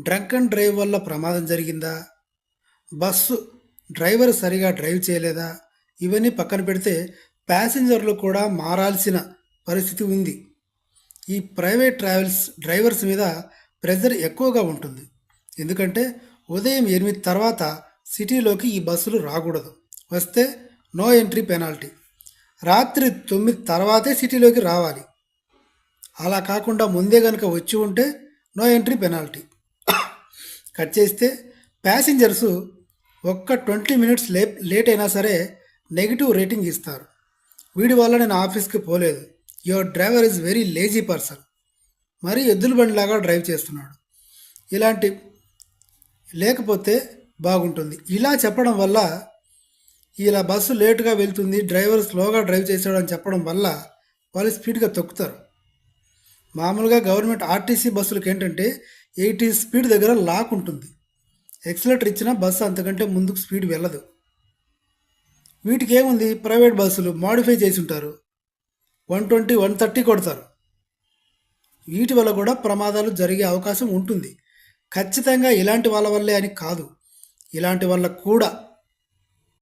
Drunk and drive వల్ల ప్రమాదం జరిగిందా? బస్సు డ్రైవర్ సరిగా డ్రైవ్ చేయలేదా? ఇవన్నీ పక్కన పెడితే ప్యాసింజర్లు కూడా మారాల్సిన పరిస్థితి ఉంది. ఈ ప్రైవేట్ ట్రావెల్స్ డ్రైవర్స్ మీద ప్రెజర్ ఎక్కువగా ఉంటుంది. ఎందుకంటే ఉదయం ఎనిమిది తర్వాత సిటీలోకి ఈ బస్సులు రాకూడదు. వస్తే నో ఎంట్రీ పెనాల్టీ. రాత్రి తొమ్మిది తర్వాతే సిటీలోకి రావాలి. అలా కాకుండా ముందే కనుక వచ్చి ఉంటే నో ఎంట్రీ పెనాల్టీ. కట్ చేస్తే ప్యాసింజర్స్ ఒక్క ట్వంటీ మినిట్స్ లే లేట్ అయినా సరే నెగిటివ్ రేటింగ్ ఇస్తారు. వీడి వల్ల నేను ఆఫీస్కి పోలేదు. Your driver is very lazy person. మరీ ఎద్దుల బండిలాగా డ్రైవ్ చేస్తున్నాడు. ఇలాంటి లేకపోతే బాగుంటుంది. ఇలా చెప్పడం వల్ల ఇలా బస్సు లేటుగా వెళ్తుంది డ్రైవర్ స్లోగా డ్రైవ్ చేసాడు అని చెప్పడం వల్ల వాళ్ళు స్పీడ్గా తొక్కుతారు. మామూలుగా గవర్నమెంట్ ఆర్టీసీ బస్సులకు ఏంటంటే ఎయిటీ స్పీడ్ దగ్గర లాక్ ఉంటుంది. ఎక్సలేటర్ ఇచ్చినా బస్సు అంతకంటే ముందుకు స్పీడ్ వెళ్ళదు. వీటికి ఏముంది ప్రైవేట్ బస్సులు మాడిఫై చేసి ఉంటారు వన్ ట్వంటీ వన్ థర్టీ కొడతారు. వీటి వల్ల కూడా ప్రమాదాలు జరిగే అవకాశం ఉంటుంది. ఖచ్చితంగా ఇలాంటి వాళ్ళ వల్లే అని కాదు. ఇలాంటి వల్ల కూడా